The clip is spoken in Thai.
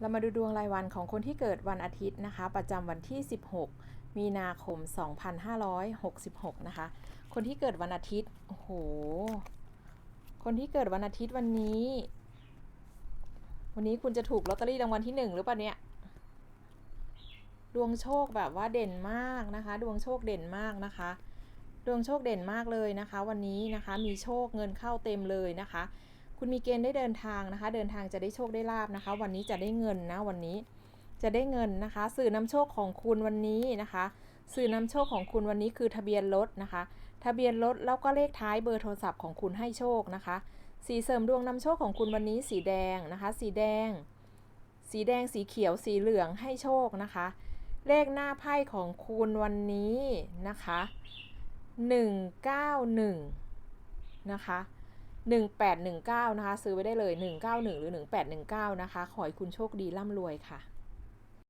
เรามาดูดวงรายวันของคนที่เกิดวันอาทิตย์นะคะ ประจำวันที่ 16 มีนาคม 2566 นะคะ คนที่เกิดวันอาทิตย์ โอ้โห คนที่เกิดวันอาทิตย์วันนี้ วันนี้คุณจะถูกลอตเตอรี่รางวัลที่หนึ่งหรือเปล่าเนี่ย ดวงโชคแบบว่าเด่นมากนะคะ ดวงโชคเด่นมากนะคะ ดวงโชคเด่นมากเลยนะคะ วันนี้นะคะ มีโชคเงินเข้าเต็มเลยนะคะ คุณมีเกณฑ์ได้เดินทางนะคะ เดินทางจะได้โชคได้ลาบนะคะ วันนี้จะได้เงินนะวันนี้จะได้เงินนะคะ สื่อนำโชคของคุณวันนี้นะคะ สื่อนำโชคของคุณวันนี้คือทะเบียนรถนะคะ ทะเบียนรถแล้วก็เลขท้ายเบอร์โทรศัพท์ของคุณให้โชคนะคะ สีเสริมดวงนำโชคของคุณวันนี้สีแดงนะคะ สีแดง สีแดงสีเขียวสีเหลืองให้โชคนะคะ เลขหน้าไพ่ของคุณวันนี้นะคะ 191 นะคะ 1819 นะคะ ซื้อไว้ได้เลย 191 หรือ 1819 นะคะ ขอให้คุณโชคดีร่ำรวยค่ะ